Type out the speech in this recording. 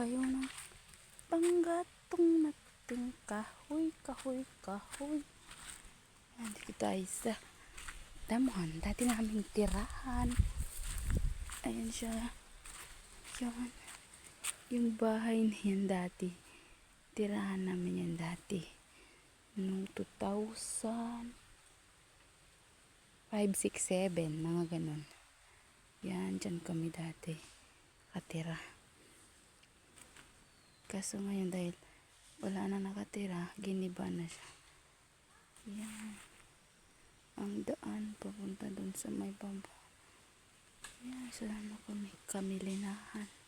ang gatong nating kahoy, kahoy, kahoy. Yan, dito tayo sa damuhan. Dati naming tirahan. Ayan siya. Yan. Yung bahay na yan dati. Tirahan namin yan dati. Noong 2000. 5, 6, 7. Mga ganun. Yan, dyan kami dati. Katira. Kaso ngayon dahil wala na nakatira, giniba na siya. Yan. Ang daan papunta dun sa may baba. Yan, sana kami kamilinahan. Oh.